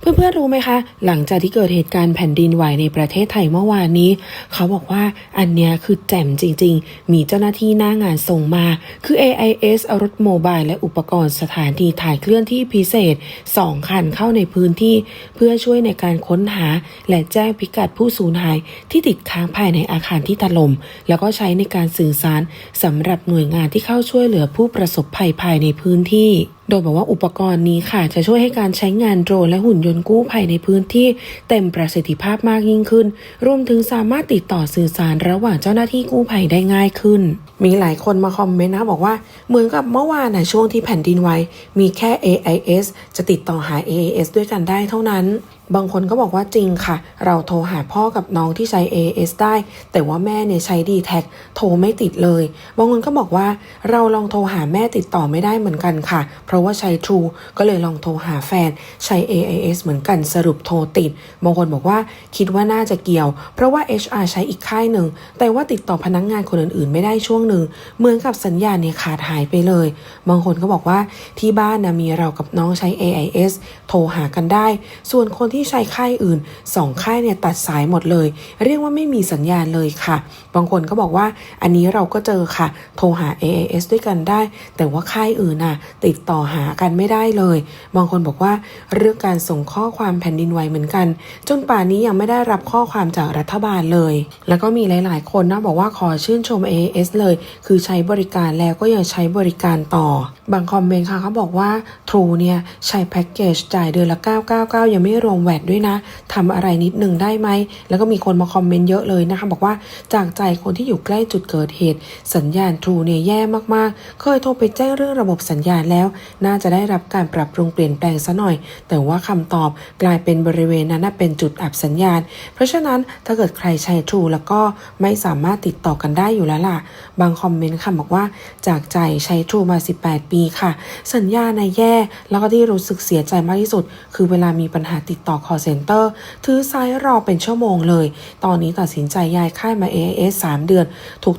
เพื่อนๆรู้ไหมคะ หลังจากที่เกิดเหตุการณ์แผ่นดินไหวในประเทศไทยเมื่อวานนี้ เขาบอกว่าอันเนี้ยคือแจ่มจริง ๆ มีเจ้าหน้าที่หน้างานส่งมา คือ AIS เอารถโมบายและอุปกรณ์สถานีถ่ายเคลื่อนที่พิเศษ 2 คันเข้าในพื้นที่ เพื่อช่วยในการค้นหา และแจ้งพิกัดผู้สูญหายที่ติดค้างภายในอาคารที่ถล่มแล้วก็ใช้ในการสื่อสารสำหรับหน่วยงานที่เข้าช่วยเหลือผู้ประสบภัยภายในพื้นที่ โดยบอกว่าอุปกรณ์นี้ค่ะ จะช่วยให้การใช้งานโดรนและหุ่นยนต์กู้ภัยในพื้นที่เต็มประสิทธิภาพมากยิ่งขึ้น รวมถึงสามารถติดต่อสื่อสารระหว่างเจ้าหน้าที่กู้ภัยได้ง่ายขึ้น มีหลายคนมาคอมเมนต์นะบอกว่าเหมือนกับเมื่อวานนะช่วงที่แผ่นดินไหวมีแค่ AIS จะติดต่อหา AIS ด้วยกันได้เท่านั้น บางคนก็บอกว่าจริงค่ะ เราโทรหาพ่อกับน้องที่ใช้ AS ได้ แต่ว่าแม่เนี่ยใช้ d t แทโทรไม่ติดเลย บางคนก็บอกว่าเราลองโทรหาแม่ติดต่อไม่ได้เหมือนกันค่ะ เพราะว่าใช้ True ก็เลยลองโทรหาแฟนใช้ AIS เหมือนกันสรุปโทรติด บางคนบอกว่าคิดว่าน่าจะเกี่ยว เพราะว่า HR ใช้อีกค่ายหนึ่ง แต่ว่าติดต่อพนักงงานคนอื่นๆ ไม่ได้ช่วงหนึ่งเหมือนกับสัญญาณเนี่ยขาดหายไปเลย บางคนก็บอกว่าที่บ้านนะมีเรากับน้องใช้ AIS โทรหากันได้ ส่วนคนที่ใช้ค่ายอื่นสองค่ายเนี่ยตัดสายหมดเลย เรียกว่าไม่มีสัญญาณเลยค่ะ บางคนก็บอกว่าอันนี้เราก็เจอค่ะ โทรหา AIS ด้วยกันได้ แต่ว่าค่ายอื่นน่ะติดต่อหากันไม่ได้เลย บางคนบอกว่าเรื่องการส่งข้อความแผ่นดินไหวเหมือนกัน จนป่านนี้ยังไม่ได้รับข้อความจากรัฐบาลเลย แล้วก็มีหลาย ๆ คนนะบอกว่าขอชื่นชม AIS เลย คือใช้บริการแล้วก็ยังใช้บริการต่อ บางคอมเมนต์ค่ะเขาบอกว่า True เนี่ยใช้แพ็กเกจจ่ายเดือนละ 999 ยังไม่รวมวดด้วยนะทำอะไรนิดหนึ่งได้ไหม แล้วก็มีคนมาคอมเมนต์เยอะเลยนะคะ บอกว่าจากใจคนที่อยู่ใกล้จุดเกิดเหตุ สัญญาณ True เนี่ยแย่มากๆ เคยโทรไปแจ้งเรื่องระบบสัญญาณแล้ว น่าจะได้รับการปรับปรุงเปลี่ยนแปลงซะหน่อย แต่ว่าคำตอบกลายเป็นบริเวณนั้นเป็นจุดอับสัญญาณ เพราะฉะนั้นถ้าเกิดใครใช้ True แล้วก็ไม่สามารถติดต่อกันได้อยู่แล้วล่ะ บางคอมเมนต์ค่ะบอกว่าจากใจใช้ True มา 18 ปีค่ะ สัญญาณในแย่ แล้วก็ที่รู้สึกเสียใจมากที่สุด คือเวลามีปัญหาติดต่อ call center ถือสายรอเป็นชั่วโมงเลย ตอนนี้ตัดสินใจย้ายค่ายมา AIS 3 เดือน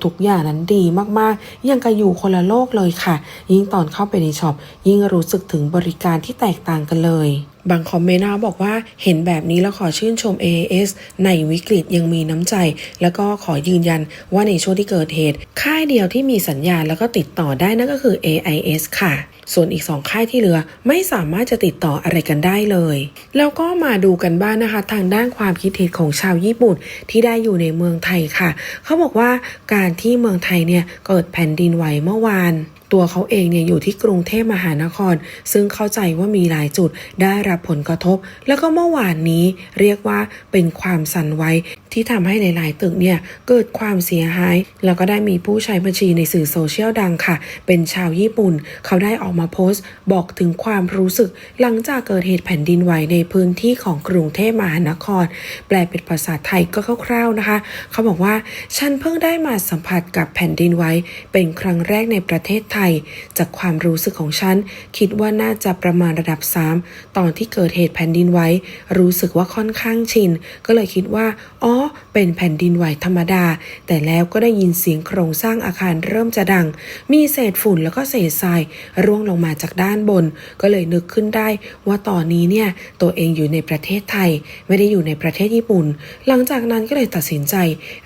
ทุกๆอย่างนั้นดีมากๆ ยังกับอยู่คนละโลกเลยค่ะ ยิ่งตอนเข้าไปในช็อป ยิ่งรู้สึกถึงบริการที่แตกต่างกันเลยบางคอมเมนต์นะบอกว่าเห็นแบบนี้แล้วขอชื่นชม AAS ในวิกฤตยังมีน้ำใจ แล้วก็ขอยืนยันว่าในช่วงที่เกิดเหตุ ค่ายเดียวที่มีสัญญาณแล้วก็ติดต่อได้นั่นก็คือ AIS ค่ะ ส่วนอีก 2 ค่ายที่เหลือไม่สามารถจะติดต่ออะไรกันได้เลย แล้วก็มาดูกันบ้างนนะคะ ทางด้านความคิดเห็นของชาวญี่ปุ่นที่ได้อยู่ในเมืองไทยค่ะ เขาบอกว่าการที่เมืองไทยเนี่ยเกิดแผ่นดินไหวเมื่อวาน ตัวเขาเองเนี่ยอยู่ที่กรุงเทพมหานคร ซึ่งเข้าใจว่ามีหลายจุดได้รับผลกระทบ แล้วก็เมื่อวานนี้เรียกว่าเป็นความสั่นไหวที่ทำให้หลาย ๆ ตึกเนี่ยเกิดความเสียหาย แล้วก็ได้มีผู้ใช้บัญชีในสื่อโซเชียลดังค่ะ เป็นชาวญี่ปุ่น เขาได้ออกมาโพสต์ บอกถึงความรู้สึก หลังจากเกิดเหตุแผ่นดินไหวในพื้นที่ของกรุงเทพมหานคร แปลเป็นภาษาไทยก็คร่าว ๆ นะคะ เขาบอกว่า ฉันเพิ่งได้มาสัมผัสกับแผ่นดินไหวเป็นครั้งแรกในประเทศไทยจากความรู้สึกของฉัน คิดว่าน่าจะประมาณระดับ 3 ตอนที่เกิดเหตุแผ่นดินไหวรู้สึกว่าค่อนข้างชิน ก็เลยคิดว่า อ๋อเป็นแผ่นดินไหวธรรมดา แต่แล้วก็ได้ยินเสียงโครงสร้างอาคารเริ่มจะดัง มีเศษฝุ่นแล้วก็เศษทรายร่วงลงมาจากด้านบน ก็เลยนึกขึ้นได้ว่าตอนนี้เนี่ยตัวเองอยู่ในประเทศไทย ไม่ได้อยู่ในประเทศญี่ปุ่น หลังจากนั้นก็เลยตัดสินใจ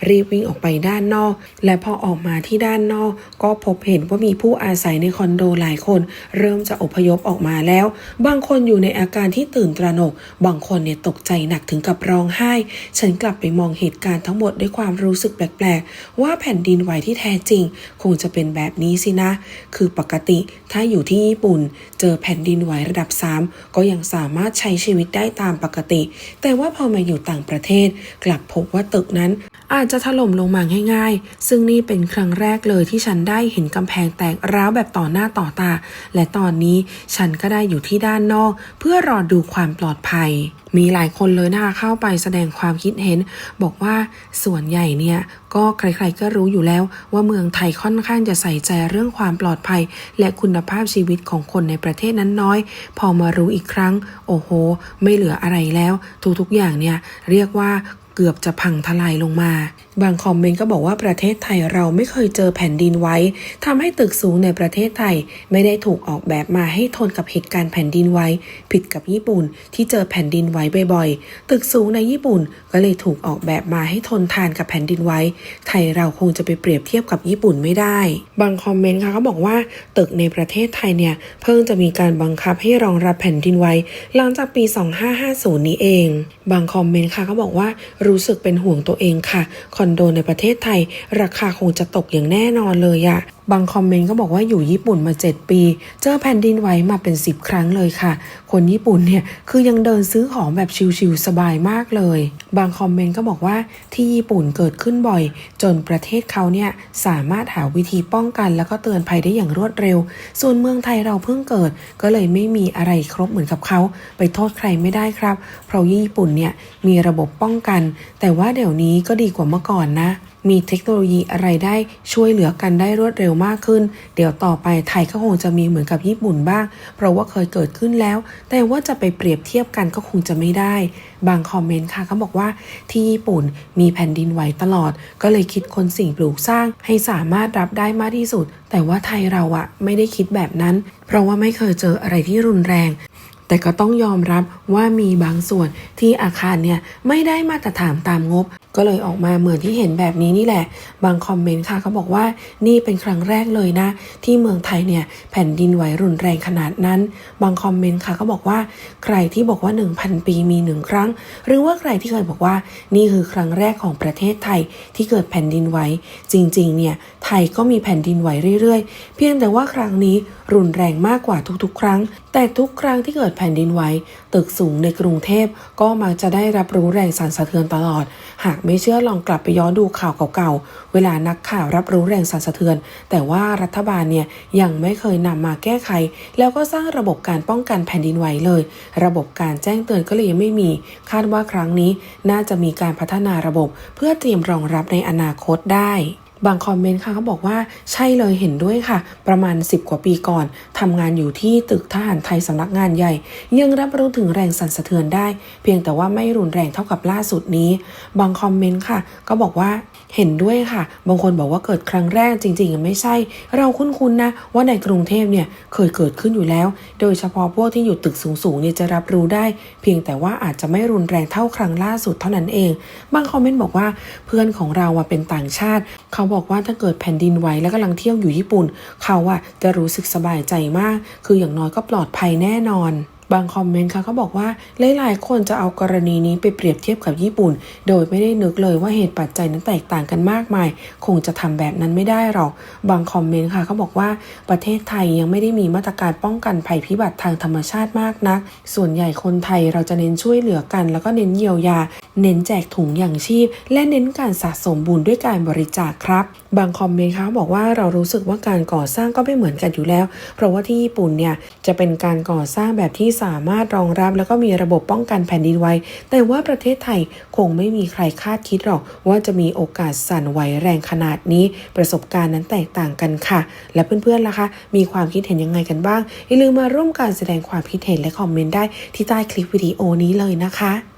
รีบวิ่งออกไปด้านนอก และพอออกมาที่ด้านนอก ก็พบเห็นว่ามีผู้อาศัยในคอนโดหลายคน เริ่มจะอพยพออกมาแล้ว บางคนอยู่ในอาการที่ตื่นตระหนก บางคนเนี่ยตกใจหนักถึงกับร้องไห้ ฉันกลับไปมองเหตุตุการณ์ทั้งหมดด้วยความรู้สึกแปลกๆ ว่าแผ่นดินไหวที่แท้จริง คงจะเป็นแบบนี้สินะ คือปกติถ้าอยู่ที่ญี่ปุ่น เจอแผ่นดินไหวระดับ 3 ก็ยังสามารถใช้ชีวิตได้ตามปกติ แต่ว่าพอมาอยู่ต่างประเทศ กลับพบว่าตึกนั้น อาจจะถล่มลงมาง่าย ๆ ซึ่งนี่เป็นครั้งแรกเลยที่ฉันได้เห็นกำแพงแตกร้าวแบบต่อหน้าต่อตา และตอนนี้ฉันก็ได้อยู่ที่ด้านนอก เพื่อรอดูความปลอดภัย มีหลายคนเลยนะคะเข้าไปแสดงความคิดเห็น บอกว่าส่วนใหญ่เนี่ยก็ใครๆก็รู้อยู่แล้วว่าเมืองไทยค่อนข้างจะใส่ใจเรื่องความปลอดภัย และคุณภาพชีวิตของคนในประเทศนั้นน้อย พอมารู้อีกครั้ง โอ้โห ไม่เหลืออะไรแล้ว ทุกๆอย่างเนี่ยเรียกว่า เกือบจะพังทลายลงมา บางคอมเมนต์ก็บอกว่าประเทศไทยเราไม่เคยเจอแผ่นดินไหว้ทำให้ตึกสูงในประเทศไทย ไม่ได้ถูกออกแบบมาให้ทนกับเหตุการณ์แผ่นดินไหวผิดกับญี่ปุ่นที่เจอแผ่นดินไหวบ่อยๆ ตึกสูงในญี่ปุ่นก็เลยถูกออกแบบมาให้ทนทานกับแผ่นดินไหวไทยเราคงจะไปเปรียบเทียบกับญี่ปุ่นไม่ได้ บางคอมเมนต์ค่ะเขาบอกว่า ตึกในประเทศไทยเนี่ยเพิ่งจะมีการบังคับให้รองรับแผ่นดินไหวหลังจากปี 2550 นี้เอง บางคอมเมนต์ค่ะเขาบอกว่ารู้สึกเป็นห่วงตัวเองค่ะคอนโดในประเทศไทย ราคาคงจะตกอย่างแน่นอนเลยอะ บางคอมเมนต์ก็บอกว่าอยู่ญี่ปุ่นมา 7 ปี เจอแผ่นดินไหวมาเป็น 10 ครั้งเลยค่ะ คนญี่ปุ่นเนี่ยคือยังเดินซื้อของแบบชิลๆสบายมากเลย บางคอมเมนต์ก็บอกว่าที่ญี่ปุ่นเกิดขึ้นบ่อย จนประเทศเขาเนี่ยสามารถหาวิธีป้องกัน แล้วก็เตือนภัยได้อย่างรวดเร็ว ส่วนเมืองไทยเราเพิ่งเกิด ก็เลยไม่มีอะไรครบเหมือนกับเขา ไปโทษใครไม่ได้ครับ เพราะญี่ปุ่นเนี่ยมีระบบป้องกัน แต่ว่าเดี๋ยวนี้ก็ดีกว่าเมื่อก่อนนะ มีเทคโนโลยีอะไรได้ช่วยเหลือกันได้รวดเร็วมากขึ้น เดี๋ยวต่อไปไทยก็คงจะมีเหมือนกับญี่ปุ่นบ้าง เพราะว่าเคยเกิดขึ้นแล้ว แต่ว่าจะไปเปรียบเทียบกันก็คงจะไม่ได้ บางคอมเมนต์ค่ะเขาบอกว่าที่ญี่ปุ่นมีแผ่นดินไหวตลอด ก็เลยคิดคนสิ่งปลูกสร้างให้สามารถรับได้มากที่สุด แต่ว่าไทยเราอะไม่ได้คิดแบบนั้น เพราะว่าไม่เคยเจออะไรที่รุนแรงแต่ก็ต้องยอมรับว่ามีบางส่วนที่อาคารเนี่ยไม่ได้มาตรฐานตามงบ ก็เลยออกมาเหมือนที่เห็นแบบนี้นี่แหละ บางคอมเมนต์ค่ะเขาบอกว่านี่เป็นครั้งแรกเลยนะ ที่เมืองไทยเนี่ยแผ่นดินไหวรุนแรงขนาดนั้น บางคอมเมนต์ค่ะเขาบอกว่าใครที่บอกว่า 1,000 ปีมีหนึ่งครั้ง หรือว่าใครที่เคยบอกว่านี่คือครั้งแรกของประเทศไทยที่เกิดแผ่นดินไหวจริงๆเนี่ยไทยก็มีแผ่นดินไหวเรื่อยๆ เพียงแต่ว่าครั้งนี้รุนแรงมากกว่าทุกๆ ครั้ง แต่ทุกครั้งที่เกิดแผ่นดินไหวตึกสูงในกรุงเทพก็มักจะได้รับรู้แรงสั่นสะเทือนตลอด หากไม่เชื่อลองกลับไปย้อนดูข่าวเก่าๆ เวลานักข่าวรับรู้แรงสั่นสะเทือน แต่ว่ารัฐบาลเนี่ยยังไม่เคยนำมาแก้ไข แล้วก็สร้างระบบการป้องกันแผ่นดินไหวเลย ระบบการแจ้งเตือนก็เลยยังไม่มี คาดว่าครั้งนี้น่าจะมีการพัฒนาระบบ เพื่อเตรียมรองรับในอนาคตได้ บางคอมเมนต์ค่ะเขาบอกว่าใช่เลยเห็นด้วยค่ะ ประมาณ 10 กว่าปีก่อนทำงานอยู่ที่ตึกทหารไทยสำนักงานใหญ่ ยังรับรู้ถึงแรงสั่นสะเทือนได้ เพียงแต่ว่าไม่รุนแรงเท่ากับล่าสุดนี้ บางคอมเมนต์ค่ะ ก็บอกว่าเห็นด้วยค่ะ บางคนบอกว่าเกิดครั้งแรกจริงๆไม่ใช่ เราคุ้นๆนะ ว่าในกรุงเทพเนี่ยเคยเกิดขึ้นอยู่แล้ว โดยเฉพาะพวกที่อยู่ตึกสูงๆเนี่ยจะรับรู้ได้ เพียงแต่ว่าอาจจะไม่รุนแรงเท่าครั้งล่าสุดเท่านั้นเอง บางคอมเมนต์บอกว่าเพื่อนของเราเป็นต่างชาติเขาบอกอกว่าถ้าเกิดแผ่นดินไหวและกำลังเที่ยวอยู่ญี่ปุ่น เขาอะจะรู้สึกสบายใจมาก คืออย่างน้อยก็ปลอดภัยแน่นอน บางคอมเมนต์ค่ะเขาบอกว่าหลายๆ คนจะเอากรณีนี้ไปเปรียบเทียบกับญี่ปุ่น โดยไม่ได้นึกเลยว่าเหตุปัจจัยนั้นแตกต่างกันมากมาย คงจะทำแบบนั้นไม่ได้หรอก บางคอมเมนต์ค่ะเขาบอกว่าประเทศไทยยังไม่ได้มีมาตรการป้องกันภัยพิบัติทางธรรมชาติมากนัก ส่วนใหญ่คนไทยเราจะเน้นช่วยเหลือกัน แล้วก็เน้นเยียวยา เน้นแจกถุงอย่างชีพ และเน้นการสะสมบุญด้วยการบริจาคครับ บางคอมเมนต์ค่ะบอกว่าเรารู้สึกว่าการก่อสร้างก็ไม่เหมือนกันอยู่แล้ว เพราะว่าที่ญี่ปุ่นเนี่ย จะเป็นการก่อสร้างแบบที่สามารถรองรับ แล้วก็มีระบบป้องกันแผ่นดินไหวแต่ว่าประเทศไทยคงไม่มีใครคาดคิดหรอก ว่าจะมีโอกาสสั่นไหวแรงขนาดนี้ ประสบการณ์นั้นแตกต่างกันค่ะ และเพื่อนๆล่ะคะ มีความคิดเห็นยังไงกันบ้างอย่าลืมมาร่วมการแสดงความคิดเห็นและคอมเมนต์ได้ที่ใต้คลิปวิดีโอนี้เลยนะคะ